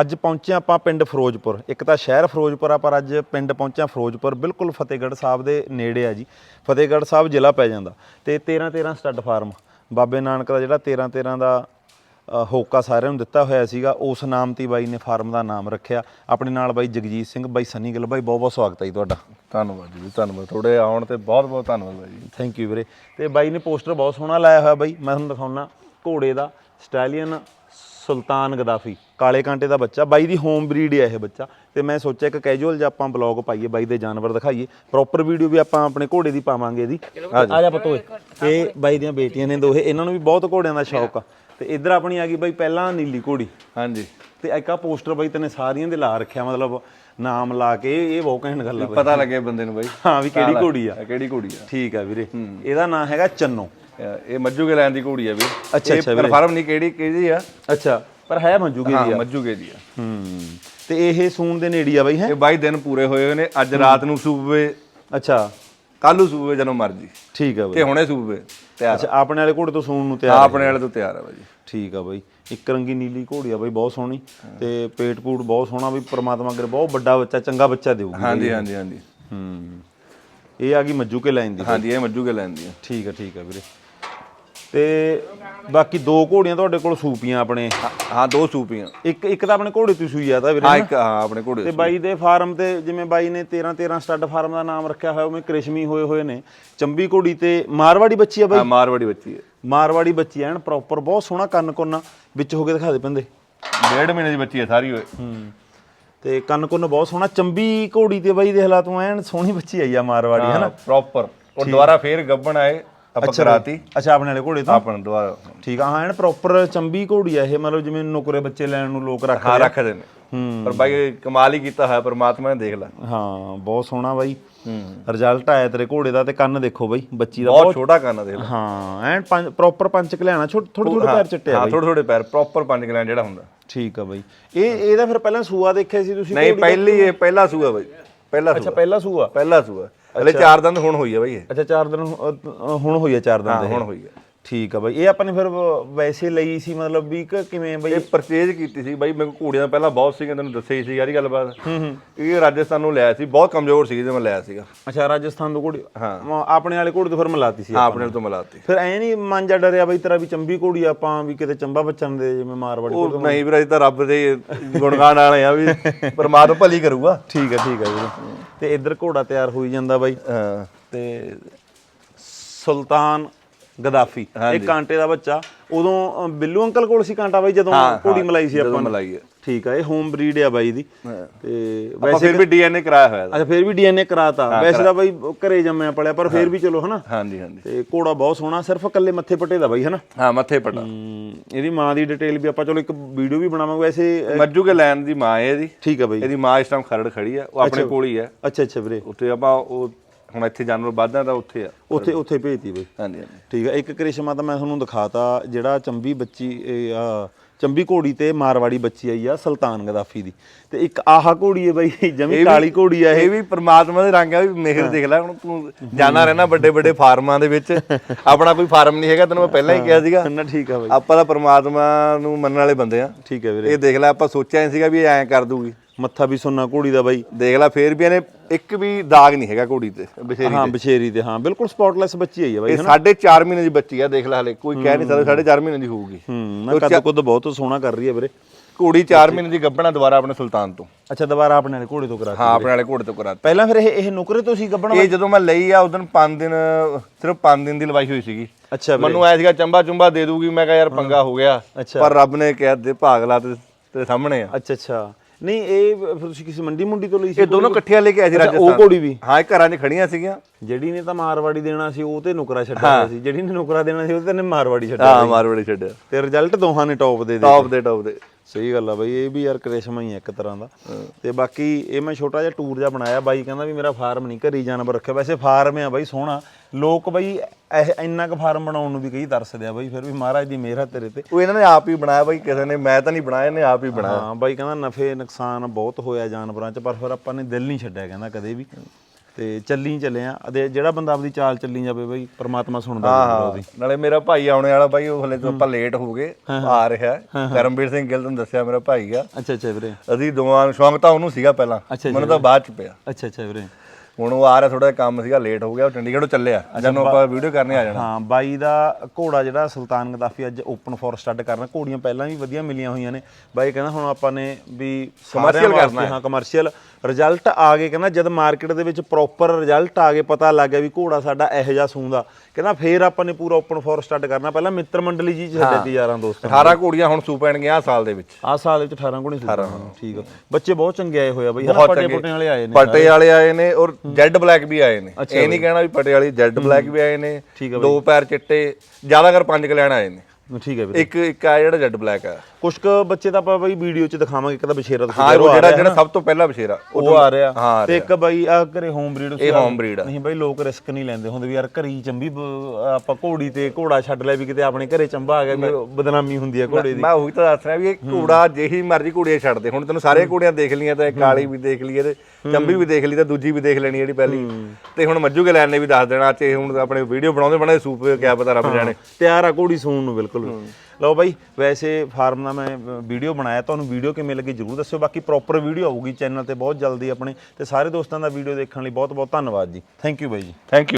ਅੱਜ ਪਹੁੰਚੇ ਆਪਾਂ ਪਿੰਡ ਫਿਰੋਜ਼ਪੁਰ। ਇੱਕ ਤਾਂ ਸ਼ਹਿਰ ਫਿਰੋਜ਼ਪੁਰ ਆ ਪਰ ਅੱਜ ਪਿੰਡ ਪਹੁੰਚਿਆ ਫਿਰੋਜ਼ਪੁਰ ਬਿਲਕੁਲ ਫਤਿਹਗੜ੍ਹ ਸਾਹਿਬ ਦੇ ਨੇੜੇ ਆ ਜੀ। ਫਤਿਹਗੜ੍ਹ ਸਾਹਿਬ ਜ਼ਿਲ੍ਹਾ ਪੈ ਜਾਂਦਾ। ਤੇ 13 13 ਸਟੱਡ ਫਾਰਮ। ਬਾਬੇ ਨਾਨਕ ਦਾ ਜਿਹੜਾ 13 13 ਦਾ ਹੋਕਾ ਸਾਰਿਆਂ ਨੂੰ ਦਿੱਤਾ ਹੋਇਆ ਸੀਗਾ ਉਸ ਨਾਮ ਤੇ ਬਾਈ ਨੇ ਫਾਰਮ ਦਾ ਨਾਮ ਰੱਖਿਆ। ਆਪਣੇ ਨਾਲ ਬਾਈ ਜਗਜੀਤ ਸਿੰਘ ਬਾਈ ਸੰਨੀ ਗਿੱਲ। ਬਾਈ ਬਹੁਤ ਬਹੁਤ ਸਵਾਗਤ ਹੈ ਜੀ ਤੁਹਾਡਾ। ਧੰਨਵਾਦ ਜੀ ਧੰਨਵਾਦ। ਤੁਹਾਡੇ ਆਉਣ ਤੇ ਬਹੁਤ ਬਹੁਤ ਧੰਨਵਾਦ ਬਾਈ ਜੀ। ਥੈਂਕ ਯੂ ਵੀਰੇ। ਤੇ ਬਾਈ ਨੇ ਪੋਸਟਰ ਬਹੁਤ ਸੋਹਣਾ ਲਾਇਆ ਹੋਇਆ ਬਾਈ। ਮੈਂ ਤੁਹਾਨੂੰ ਦਿਖਾਉਣਾ ਘੋੜੇ ਦਾ ਸਟਾਲੀਅਨ ਸੁਲਤਾਨ ਗਦਾਫੀ ਕਾਲੇ ਕਾਂਟੇ ਦਾ ਬੱਚਾ ਬਾਈ ਦੀ ਹੋਮ ਬਰੀਡ ਹੈ ਇਹ ਬੱਚਾ। ਤੇ ਮੈਂ ਸੋਚਿਆ ਇੱਕ ਕੈਜੂਅਲ ਜਿਹਾ ਆਪਾਂ ਬਲੌਗ ਪਾਈਏ ਬਾਈ ਦੇ ਜਾਨਵਰ ਦਿਖਾਈਏ। ਪ੍ਰੋਪਰ ਵੀਡੀਓ ਵੀ ਆਪਾਂ ਆਪਣੇ ਘੋੜੇ ਦੀ ਪਾਵਾਂਗੇ ਇਹਦੀ। ਆ ਜਾ ਪਤੋਏ ਇਹ ਬਾਈ ਦੀਆਂ ਬੇਟੀਆਂ ਨੇ ਦੋਹੇ। ਇਹਨਾਂ ਨੂੰ ਵੀ ਬਹੁਤ ਘੋੜਿਆਂ ਦਾ ਸ਼ੌਕ ਆ। ਤੇ ਇੱਧਰ ਆਪਣੀ ਆ ਗਈ ਬਾਈ ਪਹਿਲਾਂ ਨੀਲੀ ਘੋੜੀ। ਹਾਂਜੀ। ਤੇ ਇੱਕ ਆ ਪੋਸਟਰ ਬਾਈ ਤੈਨੇ ਸਾਰੀਆਂ ਦੇ ਲਾ ਰੱਖਿਆ ਮਤਲਬ ਨਾਮ ਲਾ ਕੇ ਇਹ ਬਹੁਤ ਘੈਂਟ ਗੱਲ ਆ ਬਾਈ। ਪਤਾ ਲੱਗੇ ਬੰਦੇ ਨੂੰ ਬਾਈ। ਹਾਂ ਵੀ ਕਿਹੜੀ ਘੋੜੀ ਆ। ਕਿਹੜੀ ਘੋੜੀ ਆ। ਠੀਕ ਆ ਵੀਰੇ। ਇਹਦਾ ਨਾਂ ਹੈਗਾ ਚੰਨੋ। ਇਹ ਮੱਜੂ ਕੇ ਲੈਣ ਦੀ ਘੋੜੀ ਆ ਵੀ। ਅੱਛਾ, ਅੱਛਾ। ਕਨਫਰਮ ਨਹੀਂ ਕਿਹੜੀ ਕਿਹਦੀ ਆ? ਅੱਛਾ ਪਰ ਹੈ ਮੰਜੂਗੇ ਦੀ ਆ। ਮੱਜੂ ਕੇ ਦੀ ਆ। ਹੂੰ ਤੇ ਇਹ ਸੂਣ ਦੇ ਨੇੜੀ ਆ ਬਾਈ ਹੈ? ਇਹ ਬਾਈ ਦਿਨ ਪੂਰੇ ਹੋਏ ਹੋਏ ਨੇ ਅੱਜ ਰਾਤ ਨੂੰ ਸੂਬੇ ਅੱਛਾ। ਕੱਲ ਨੂੰ ਸੂਬੇ ਜਦੋਂ ਮਰਜ਼ੀ। ਠੀਕ ਆ ਬਾਈ। ਤੇ ਹੁਣੇ ਸੂਬੇ ਤਿਆਰ ਅੱਛਾ ਆਪਣੇ ਵਾਲੇ ਘੋੜੇ ਤੋਂ ਸੂਣ ਨੂੰ। ਤਿਆਰ ਆ। ਆਪਣੇ ਵਾਲੇ ਤੋਂ ਤਿਆਰ ਆ ਬਾਈ। ਠੀਕ ਆ ਬਾਈ। ਇੱਕ ਰੰਗੀ ਨੀਲੀ ਘੋੜੀ ਆ ਬਾਈ ਬਹੁਤ ਸੋਹਣੀ। ਤੇ ਪੇਟ ਪੂਟ ਬਹੁਤ ਸੋਹਣਾ ਵੀ ਪ੍ਰਮਾਤਮਾ ਕਰੇ ਬਹੁਤ ਵੱਡਾ ਬੱਚਾ ਚੰਗਾ ਬੱਚਾ ਦੇਊਗੀ ਹਾਂਜੀ ਹਾਂਜੀ ਹਾਂਜੀ। ਹੂੰ। ਇਹ ਆ ਗਈ ਮੱਜੂ ਕੇ ਲਾਈਨ ਦੀ ਹਾਂਜੀ ਇਹ ਮੱਜੂ ਕੇ ਲੈਣ ਦੀ ਆ। ਠੀਕ ਆ ਠੀਕ ਆ ਵੀਰੇ। ਤੇ ਬਾਕੀ ਦੋ ਘੋੜੀਆਂ ਤੁਹਾਡੇ ਕੋਲ ਸੂਪੀਆਂ ਆਪਣੇ। ਹਾਂ- ਦੋ ਸੂਪੀਆਂ। ਇੱਕ ਇੱਕ ਤਾਂ ਆਪਣੇ ਘੋੜੇ ਤੋਂ ਸੂਈ ਆ ਤਾਂ ਵੀਰੇ ਹਾਂ ਇੱਕ ਹਾਂ ਆਪਣੇ ਘੋੜੇ ਤੇ ਬਾਈ ਦੇ ਫਾਰਮ ਤੇ ਜਿਵੇਂ ਬਾਈ ਨੇ 13 13 ਸਟੱਡ ਫਾਰਮ ਦਾ ਨਾਮ ਰੱਖਿਆ ਹੋਇਆ ਉਵੇਂ ਕ੍ਰਿਸ਼ਮੀ ਹੋਏ ਹੋਏ ਨੇ। ਚੰਬੀ ਘੋੜੀ ਤੇ ਮਾਰਵਾੜੀ ਬੱਚੀ ਆ ਬਾਈ? ਹਾਂ ਮਾਰਵਾੜੀ ਬੱਚੀ ਹੈ। ਮਾਰਵਾੜੀ ਬੱਚੀ ਐਨ ਪ੍ਰੋਪਰ ਬਹੁਤ ਸੋਹਣਾ ਕੰਨ ਕੁੰਨ ਵਿੱਚ ਹੋ ਕੇ ਦਿਖਾ ਦੇ ਪੈਂਦੇ। ਡੇਢ ਮਹੀਨੇ ਦੀ ਬੱਚੀ ਹੈ ਸਾਰੀ ਹੋਏ ਹੂੰ। ਤੇ ਕੰਨ ਕੁੰਨ ਬਹੁਤ ਸੋਹਣਾ। ਚੰਬੀ ਘੋੜੀ ਤੇ ਬਾਈ ਦੇਖ ਲਾ ਤੂੰ ਐਨ ਸੋਹਣੀ ਬੱਚੀ ਆਈ ਆ ਮਾਰਵਾੜੀ ਹੈ ਨਾ ਪ੍ਰੋਪਰ ਉਹ ਦੁਬਾਰਾ ਫੇਰ ਗੱਬਣ ਆਏ। ਆਪਾਂ ਕਰਾਤੀ। ਅੱਛਾ ਆਪਣੇ ਵਾਲੇ ਘੋੜੇ ਤੋਂ? ਆਪਣ ਦੁਬਾਰਾ ਠੀਕ ਆ ਹਾਂ ਐਨ ਪ੍ਰੋਪਰ ਚੰਬੀ ਘੋੜੀ ਆ ਇਹ ਮਤਲਬ ਜਿਵੇਂ ਨੁਕਰੇ ਬੱਚੇ ਲੈਣ ਨੂੰ ਲੋਕ ਰੱਖਦੇ ਹਾਂ ਆ। ਰੱਖਦੇ ਨੇ ਹੂੰ। ਪਰ ਬਾਈ ਕਮਾਲ ਹੀ ਕੀਤਾ ਹੋਇਆ ਪਰਮਾਤਮਾ ਨੇ ਦੇਖ ਲੈ ਹਾਂ ਬਹੁਤ ਸੋਹਣਾ ਬਾਈ। ਹੂੰ। ਰਿਜ਼ਲਟ ਆਇਆ ਤੇਰੇ ਘੋੜੇ ਦਾ ਤੇ ਕੰਨ ਦੇਖੋ ਬਾਈ ਬੱਚੀ ਦਾ ਬਹੁਤ ਛੋਟਾ ਕੰਨ ਦੇਖ ਲੈ ਹਾਂ ਐਨ ਪੰਜ ਪ੍ਰੋਪਰ ਪੰਚ ਕਲਿਆਣਾ ਛੋਟੇ ਥੋੜੇ ਥੋੜੇ ਪੈਰ ਚਿੱਟੇ ਆ ਹਾਂ ਥੋੜੇ ਥੋੜੇ ਪੈਰ ਪ੍ਰੋਪਰ ਪੰਜ ਗਲੈਂਡ ਜਿਹੜਾ ਹੁੰਦਾ। ਠੀਕ ਆ ਬਾਈ। ਇਹ ਇਹਦਾ ਫਿਰ ਪਹਿਲਾਂ ਸੂਆ ਦੇਖਿਆ ਸੀ ਤੁਸੀਂ ਨਹੀਂ ਪਹਿਲੀ ਇਹ ਪਹਿਲਾ ਸੂਆ ਬਾਈ। ਪਹਿਲਾ ਅੱਛਾ ਸੂਆ। ਪਹਿਲਾ ਸੂਆ? ਪਹਿਲਾ ਸੂਆ। ਹਲੇ ਚਾਰ ਦੰਦ ਹੁਣ ਹੋਈ ਆ ਬਾਈ ਇਹ। ਅੱਛਾ ਚਾਰ ਦਿਨ ਹੁਣ ਹੋਈ ਆ ਚਾਰ ਦਿਨ ਹਾਂ ਹੁਣ ਹੋਈ ਆ। ਠੀਕ ਆ ਬਾਈ। ਇਹ ਆਪਾਂ ਨੇ ਫਿਰ ਵ- ਵੈਸੇ ਲਈ ਸੀ ਮਤਲਬ ਵੀ ਕਿ ਕਿਵੇਂ ਬਾਈ? ਇਹ ਪਰਚੇਜ ਕੀਤੀ ਸੀ ਬਾਈ। ਮੇਰੇ ਕੋਲ ਘੋੜੀਆਂ ਪਹਿਲਾਂ ਬਹੁਤ ਸੀਗੀਆਂ ਤੈਨੂੰ ਦੱਸਿਆ ਹੀ ਸੀ ਯਾਰੀ ਗੱਲਬਾਤ। ਇਹ ਰਾਜਸਥਾਨ ਨੂੰ ਲਿਆ ਸੀ। ਬਹੁਤ ਕਮਜ਼ੋਰ ਸੀ ਜਦੋਂ ਮੈਂ ਲਿਆ ਸੀਗਾ। ਅੱਛਾ ਰਾਜਸਥਾਨ ਤੋਂ ਘੋੜੀ ਹਾਂ। ਮ- ਆਪਣੇ ਵਾਲੇ ਘੋੜੇ ਤੋਂ ਫਿਰ ਮਿਲਾਤੀ ਸੀ ਆਪਣੇ ਤੋਂ ਮਿਲਾਤੀ। ਫਿਰ ਐ ਨਹੀਂ ਮਨ ਜਾ ਡਰਿਆ ਬਾਈ ਤੇਰਾ ਵੀ ਚੰਬੀ ਘੋੜੀ ਆਪਾਂ ਵੀ ਕਿਤੇ ਚੰਬਾ ਬੱਚਣ ਦੇ ਜਿਵੇਂ ਮਾਰਵਾੜੀ ਉਹ ਨਹੀਂ ਵੀਰ ਅਸੀਂ ਤਾਂ ਰੱਬ ਦੇ ਗੁਣਗਾਨ ਵਾਲੇ ਆ ਵੀ ਪਰਮਾਤਮਾ ਭਲੀ ਕਰੂਗਾ। ਠੀਕ ਆ ਠੀਕ ਆ ਵੀਰੇ। ਤੇ ਇੱਧਰ ਘੋੜਾ ਤਿਆਰ ਹੋਈ ਜਾਂਦਾ ਬਾਈ। ਹਾਂ। ਤੇ ਸੁਲਤਾਨ ਗਦਾਫੀ ਇਹ ਕਾਂਟੇ ਦਾ ਬੱਚਾ। ਉਦੋਂ ਬਿੱਲੂ ਅੰਕਲ ਕੋਲ ਸੀ ਕਾਂਟਾ ਬਾਈ ਜਦੋਂ ਘੋੜੀ ਮਲਾਈ ਸੀ ਆਪਾਂ। ਮਲਾਈ ਹੈ। ਠੀਕ ਆ ਇਹ ਹੋਮ ਬਰੀਡ ਆ ਬਾਈ ਦੀ। ਤੇ ਆਪਾਂ ਫਿਰ ਵੀ ਡੀਐਨਏ ਕਰਾਇਆ ਹੋਇਆ। ਅੱਛਾ ਫਿਰ ਵੀ ਡੀਐਨਏ ਕਰਾਤਾ। ਵੈਸੇ ਤਾਂ ਬਾਈ ਘਰੇ ਜੰਮਿਆ ਪਲਿਆ ਪਰ ਫਿਰ ਵੀ ਚਲੋ ਹਨਾ? ਹਾਂਜੀ ਹਾਂਜੀ। ਤੇ ਘੋੜਾ ਬਹੁਤ ਸੋਹਣਾ ਸਿਰਫ ਇਕੱਲੇ ਮੱਥੇ ਪੱਟੇ ਦਾ ਬਾਈ ਹਨਾ? ਹਾਂ ਮੱਥੇ ਪਟਾ। ਇਹਦੀ ਮਾਂ ਦੀ ਡਿਟੇਲ ਵੀ ਆਪਾਂ ਚਲੋ ਇੱਕ ਵੀਡੀਓ ਵੀ ਬਣਾਵਾਂਗੇ। ਵੈਸੇ ਮੱਜੂ ਕੇ ਲੈਣ ਦੀ ਮਾਂ ਹੈ ਇਹਦੀ। ਠੀਕ ਆ ਬਾਈ। ਇਹਦੀ ਮਾਂ ਇਸ ਟਾਈਮ ਖਰੜ ਖੜੀ ਆ ਉਹ ਆਪਣੇ ਕੋਲ ਹੀ ਆ ਅੱਛਾ ਅੱਛਾ ਵੀਰੇ। ਉੱਥੇ ਆਪਾਂ ਉਹ ਹੁਣ ਇੱਥੇ ਜਾਨਵਰ ਵੱਧਦਾ ਤਾਂ ਉੱਥੇ ਆ। ਉੱਥੇ ਉੱਥੇ ਭੇਜਤੀ ਬਾਈ। ਹਾਂਜੀ ਹਾਂਜੀ। ਠੀਕ ਆ ਇੱਕ ਕ੍ਰਿਸ਼ਮਾ ਤਾਂ ਮੈਂ ਤੁਹਾਨੂੰ ਦਿਖਾਤਾ ਜਿਹੜਾ ਚੰਬੀ ਬੱਚੀ ਇਹ ਆ ਚੰਬੀ ਘੋੜੀ ਤੇ ਮਾਰਵਾੜੀ ਬੱਚੀ ਆਈ ਆ ਸੁਲਤਾਨ ਗਦਾਫੀ ਦੀ। ਤੇ ਇੱਕ ਆਹਾ ਘੋੜੀ ਹੈ ਬਾਈ ਜਮੀ ਕਾਲੀ ਘੋੜੀ ਆ ਇਹ। ਵੀ ਪ੍ਰਮਾਤਮਾ ਦੇ ਰੰਗ ਆ ਵੀ ਮਿਹਰ ਦੇਖ ਲੈ ਹੁਣ ਤੂੰ ਜਾਣਾ ਰਹਿਣਾ ਵੱਡੇ ਵੱਡੇ ਫਾਰਮਾਂ ਦੇ ਵਿੱਚ। ਆਪਣਾ ਕੋਈ ਫਾਰਮ ਨਹੀਂ ਹੈਗਾ ਤੈਨੂੰ ਮੈਂ ਪਹਿਲਾਂ ਹੀ ਕਿਹਾ ਸੀਗਾ। ਨਾ ਠੀਕ ਆ ਬਾਈ। ਆਪਾਂ ਤਾਂ ਪ੍ਰਮਾਤਮਾ ਨੂੰ ਮੰਨਣ ਵਾਲੇ ਬੰਦੇ ਆ। ਠੀਕ ਆ ਵੀਰੇ। ਇਹ ਦੇਖ ਲੈ ਆਪਾਂ ਸੋਚਿਆ ਨਹੀਂ ਸੀਗਾ ਵੀ ਐਂ ਕਰ ਦੂਗੀ। ਮੱਥਾ ਵੀ ਸੁੰਨਾ ਘੋੜੀ ਦਾ ਬਾਈ। ਦੇਖ ਲੈ ਫੇਰ ਵੀ ਇਹਨੇ ਇੱਕ ਵੀ ਦਾਗ ਨਹੀਂ ਹੈਗਾ ਘੋੜੀ ਤੇ ਬਸ਼ੇਰੀ ਹਾਂ ਬਛੇਰੀ ਤੇ ਹਾਂ ਬਿਲਕੁਲ ਸਪੌਟਲੈਸ ਬੱਚੀ ਆਈ ਆ ਬਾਈ ਇਹ ਸਾਢੇ 4 ਮਹੀਨੇ ਦੀ ਬੱਚੀ ਆ ਦੇਖ ਲੈ ਹਲੇ ਕੋਈ ਕਹਿ ਨਹੀਂ ਸਕਦਾ ਸਾਢੇ 4 ਮਹੀਨੇ ਦੀ ਹੋਊਗੀ। ਹੂੰ ਨਾ ਕੱਦ ਕੁੱਦ ਬਹੁਤ ਸੋਹਣਾ ਕਰ ਰਹੀ ਹੈ ਵੀਰੇ। ਘੋੜੀ 4 ਮਹੀਨੇ ਦੀ ਗੱਭਣਾ ਦੁਬਾਰਾ ਆਪਣੇ ਸੁਲਤਾਨ ਤੋਂ। ਅੱਛਾ ਦੁਬਾਰਾ ਆਪਣੇ ਵਾਲੇ ਘੋੜੇ ਤੋਂ ਕਰਾ ਹਾਂ ਆਪਣੇ ਵਾਲੇ ਘੋੜੇ ਤੋਂ ਕਰਾਤੀ। ਪਹਿਲਾਂ ਫਿਰ ਇਹ ਇਹ ਨੁਕਰੇ ਤੋਂ ਸੀ ਗੱਬਣ ਇਹ ਜਦੋਂ ਮੈਂ ਲਈ ਆ ਉਦੋਂ 5 ਦਿਨ ਸਿਰਫ 5 ਦਿਨ ਦੀ ਲਵਾਈ ਹੋਈ ਸੀਗੀ। ਅੱਛਾ ਮੈਨੂੰ ਆਇਆ ਸੀਗਾ ਚੰਬਾ ਚੁੰਬਾ ਦੇ ਦੂਗੀ ਮੈਂ ਕਿਹਾ ਯਾਰ ਪੰਗਾ ਹੋ। ਗਿਆ। ਪਰ ਰੱਬ ਨੇ ਕਿਹਾ ਦੇ ਭਾਗ ਲਾ ਤੇ ਸਾਹਮਣੇ ਆ। ਅੱਛਾ ਅੱਛਾ। ਨਹੀਂ ਇਹ ਫਿਰ ਤੁਸੀਂ ਕਿਸੇ ਮੰਡੀ ਮੁੰਡੀ ਤੋਂ ਲਈ ਸੀ ਇਹ ਦੋਨੋਂ ਇਕੱਠੀਆਂ ਲੈ ਕੇ ਆਏ ਸੀ ਰਾਜਸਥਾਨ ਉਹ ਘੋੜੀ ਵੀ? ਹਾਂ ਇਹ ਘਰਾਂ 'ਚ ਖੜੀਆਂ ਸੀਗੀਆਂ। ਜਿਹੜੀ ਨੇ ਤਾਂ ਮਾਰਵਾੜੀ ਦੇਣਾ ਸੀ ਉਹ ਤੇ ਨੁਕਰਾ ਛੱਡਿਆ ਸੀ। ਜਿਹੜੀ ਨੇ ਨੁਕਰਾ ਦੇਣਾ ਸੀ ਉਹ ਤੇ ਨੇ ਮਾਰਵਾੜੀ ਛੱਡਿਆ ਹਾਂ ਮਾਰਵੜੀ ਛੱਡਿਆ। ਤੇ ਰਿਜ਼ਲਟ ਦੋਹਾਂ ਨੇ ਟੌਪ ਦੇ ਦੇ ਟੌਪ ਦੇ ਟੌਪ ਦੇ। ਸਹੀ ਗੱਲ ਆ ਬਾਈ ਇਹ ਵੀ ਯਾਰ ਕ੍ਰਿਸ਼ਮਾ ਹੀ ਆ ਇੱਕ ਤਰ੍ਹਾਂ ਦਾ। ਤੇ ਬਾਕੀ ਇਹ ਮੈਂ ਛੋਟਾ ਜਿਹਾ ਟੂਰ ਜਿਹਾ ਬਣਾਇਆ ਬਾਈ ਕਹਿੰਦਾ ਵੀ ਮੇਰਾ ਫਾਰਮ ਨਹੀਂ ਘਰੀ ਜਾਨਵਰ ਰੱਖਿਆ। ਵੈਸੇ ਫਾਰਮ ਆ ਬਾਈ ਸੋਹਣਾ। ਲੋਕ ਬਾਈ ਇਹ ਇੰਨਾ ਕੁ ਫਾਰਮ ਬਣਾਉਣ ਨੂੰ ਵੀ ਕਈ ਤਰਸਦੇ ਆ ਬਾਈ ਫਿਰ ਵੀ ਮਹਾਰਾਜ ਦੀ ਮਿਹਰ ਆ ਤੇਰੇ ਤੇ। ਉਹ ਇਹਨਾਂ ਨੇ ਆਪ ਹੀ ਬਣਾਇਆ ਬਾਈ ਕਿਸੇ ਨੇ ਮੈਂ ਤਾਂ ਨਹੀਂ ਬਣਾਇਆ ਇਹਨੇ ਆਪ ਹੀ ਬਣਾਇਆ। ਹਾਂ ਬਾਈ ਕਹਿੰਦਾ ਨਫੇ ਨੁਕਸਾਨ ਬਹੁਤ ਹੋਇਆ ਜਾਨਵਰਾਂ 'ਚ ਪਰ ਫਿਰ ਆਪਾਂ ਨੇ ਦਿਲ ਨਹੀਂ ਛੱਡਿਆ ਕਹਿੰਦਾ ਕਦੇ ਵੀ। ਤੇ ਚੱਲੀ ਚੱਲੇ ਆ। ਅਤੇ ਜਿਹੜਾ ਬੰਦਾ ਆਪਦੀ ਚਾਲ ਚੱਲੀ ਜਾਵੇ ਬਾਈ ਪ੍ਰਮਾਤਮਾ ਸੁਣਦਾ ਹਾਂ ਉਹਦੀ। ਨਾਲੇ ਮੇਰਾ ਭਾਈ ਆਉਣੇ ਵਾਲਾ ਬਾਈ ਉਹ ਹਲੇ ਤੋਂ ਆਪਾਂ ਲੇਟ ਹੋ ਗਏ ਆ ਰਿਹਾ। ਕਰਮਵੀਰ ਸਿੰਘ ਗਿੱਲ ਤੁਹਾਨੂੰ ਦੱਸਿਆ ਮੇਰਾ ਭਾਈ ਆ। ਅੱਛਾ ਅੱਛਾ ਵੀਰੇ। ਅਸੀਂ ਦੋਵਾਂ ਸ਼ੌਂਕ ਤਾਂ ਉਹਨੂੰ ਸੀਗਾ ਪਹਿਲਾਂ ਮੈਨੂੰ ਤਾਂ ਬਾਅਦ ਚ ਪਿਆ। ਅੱਛਾ ਅੱਛਾ ਵੀਰੇ। ਹੁਣ ਉਹ ਆ ਰਿਹਾ ਥੋੜਾ ਕੰਮ ਸੀਗਾ ਲੇਟ ਹੋ ਗਿਆ ਉਹ ਚੰਡੀਗੜ੍ਹੋਂ ਚੱਲਿਆ। ਜਦੋਂ ਆਪਾਂ ਵੀਡੀਓ ਕਰਨੇ ਆ ਜਾਣਾ। ਹਾਂ ਬਾਈ ਦਾ ਘੋੜਾ ਜਿਹੜਾ ਸੁਲਤਾਨ ਗਦਾਫੀ ਅੱਜ ਓਪਨ ਫੋਰ ਸਟੱਡ ਕਰਨਾ ਘੋੜੀਆਂ ਪਹਿਲਾਂ ਵੀ ਵਧੀਆ ਮਿਲੀਆਂ ਹੋਈਆਂ ਨੇ। ਬਾਈ ਕਹਿੰਦਾ ਹੁਣ ਆਪਾਂ ਨੇ ਵੀ ਵਾਸਤੇ ਕਰਨਾ ਹਾਂ। ਕਮਰਸ਼ੀਅਲ ਰਿਜ਼ਲਟ ਆ ਗਏ। ਕਹਿੰਦਾ ਜਦ ਮਾਰਕੀਟ ਦੇ ਵਿੱਚ ਪ੍ਰੋਪਰ ਰਿਜ਼ਲਟ ਆ ਗਏ ਪਤਾ ਲੱਗ ਗਿਆ ਵੀ ਘੋੜਾ ਸਾਡਾ ਇਹੋ ਜਿਹਾ ਸੂੰਦਾ ਕਹਿੰਦਾ ਫੇਰ ਆਪਾਂ ਨੇ ਪੂਰਾ ਓਪਨ ਫੋਰ ਸਟੱਡ ਕਰਨਾ। ਪਹਿਲਾਂ ਮਿੱਤਰ ਮੰਡਲੀ ਜੀ ਛੱਡੇ ਤੀ ਯਾਰਾਂ ਦੋਸਤਾਂ 18 ਘੋੜੀਆਂ ਹੁਣ ਸੂ ਪੈਣਗੀਆਂ ਆਹ ਸਾਲ ਦੇ ਵਿੱਚ। ਆਹ ਸਾਲ ਵਿੱਚ 18 ਘੋੜੇ ਸੂੰਦਾ ਠੀਕ ਆ। ਬੱਚੇ ਬਹੁਤ ਚੰਗੇ ਆਏ ਹੋਏ ਆ ਬਾਈ। ਹਨਾ ਪਟੇ ਪੁੱਟੇ ਵਾਲੇ ਆਏ ਨੇ ਪਟੇ ਵਾਲੇ ਆਏ ਨੇ ਔਰ ਜੈਡ ਬਲੈਕ ਵੀ ਆਏ ਨੇ। ਇਹ ਨਹੀਂ ਕਹਿਣਾ ਵੀ ਪਟੇ ਵਾਲੀ ਜੈਡ ਬਲੈਕ ਵੀ ਆਏ ਨੇ ਦੋ ਪੈਰ ਚਿੱਟੇ ਜ਼ਿਆਦਾਤਰ ਪੰਜ ਕਲਿਆਣ ਆਏ ਨੇ। ਠੀਕ ਹੈ ਵੀਰੇ। ਇੱਕ ਇੱਕ ਆ ਜਿਹੜਾ ਜੈਡ ਬਲੈਕ ਆ। ਕੁਛ ਕੁ ਬੱਚੇ ਤਾਂ ਆਪਾਂ ਬਾਈ ਵੀਡੀਓ 'ਚ ਦਿਖਾਵਾਂਗੇ ਇੱਕ ਤਾਂ ਬਸ਼ੇਰਾ ਤੁਸੀਂ ਹਾਂ ਉਹ ਜਿਹੜਾ ਜਿਹੜਾ ਸਭ ਤੋਂ ਪਹਿਲਾ ਬਸ਼ੇਰਾ ਉਹ ਆ ਰਿਹਾ। ਹਾਂ ਤੇ ਇੱਕ ਬਾਈ ਆ ਘਰੇ ਹੋਮ ਬਰੀਡ ਇਹ breed ਆ। ਨਹੀਂ ਬਾਈ ਲੋਕ ਰਿਸਕ ਨਹੀਂ ਲੈਂਦੇ ਹੁੰਦੇ ਵੀ ਯਾਰ ਘਰੀ ਚੰਬੀ ਆਪਾਂ ਘੋੜੀ ਤੇ ਘੋੜਾ ਛੱਡ ਲਿਆ ਵੀ ਕਿਤੇ ਆਪਣੇ ਘਰੇ ਚੰਬਾ ਆ ਗਿਆ ਵੀ ਬਦਨਾਮੀ ਹੁੰਦੀ ਹੈ ਘੋੜੇ ਦੀ। ਮੈਂ ਉਹੀ ਤਾਂ ਦੱਸ ਰਿਹਾ ਵੀ ਇਹ ਘੋੜਾ ਜਿਹੀ ਮਰਜ਼ੀ ਘੋੜੀਆਂ ਛੱਡਦੇ ਹੁਣ ਤੈਨੂੰ ਸਾਰੇ ਘੋੜੀਆਂ ਦੇਖ ਲਈਆਂ ਤਾਂ ਕਾਲੀ ਵੀ ਦੇਖ ਲਈ ਤੇ ਚੰਬੀ ਵੀ ਦੇਖ ਲਈ ਤੇ ਦੂਜੀ ਵੀ ਦੇਖ ਲੈਣੀ ਜਿਹੜੀ ਪਹਿਲੀ। ਤੇ ਹੁਣ ਮੱਜੂ ਕੇ ਲੈਣ ਨੇ ਵੀ ਦੱਸ ਦੇਣਾ ਤੇ ਹੁਣ ਆਪਣੇ ਵੀਡੀਓ ਬਣਾਉਂਦੇ ਬਣਾਉਂਦੇ ਸੂਪ ਕਿਆ ਪਤਾ ਰੱਬ ਜਾਣੇ। ਤਿਆਰ ਆ ਘੋੜੀ ਸੂਣ ਨੂੰ ਬਿਲਕੁਲ। ਲਓ ਬਾਈ ਵੈਸੇ ਫਾਰਮ ਦਾ ਮੈਂ ਵੀਡੀਓ ਬਣਾਇਆ ਤੁਹਾਨੂੰ ਵੀਡੀਓ ਕਿਵੇਂ ਲੱਗੀ ਜਰੂਰ ਦੱਸਿਓ ਬਾਕੀ ਪ੍ਰੋਪਰ ਵੀਡੀਓ ਆਊਗੀ ਚੈਨਲ ਤੇ ਬਹੁਤ ਜਲਦੀ ਆਪਣੇ ਤੇ ਸਾਰੇ ਦੋਸਤਾਂ ਦਾ ਵੀਡੀਓ ਦੇਖਣ ਲਈ ਬਹੁਤ ਬਹੁਤ ਧੰਨਵਾਦ ਜੀ। ਥੈਂਕ ਯੂ ਬਾਈ ਜੀ। Thank you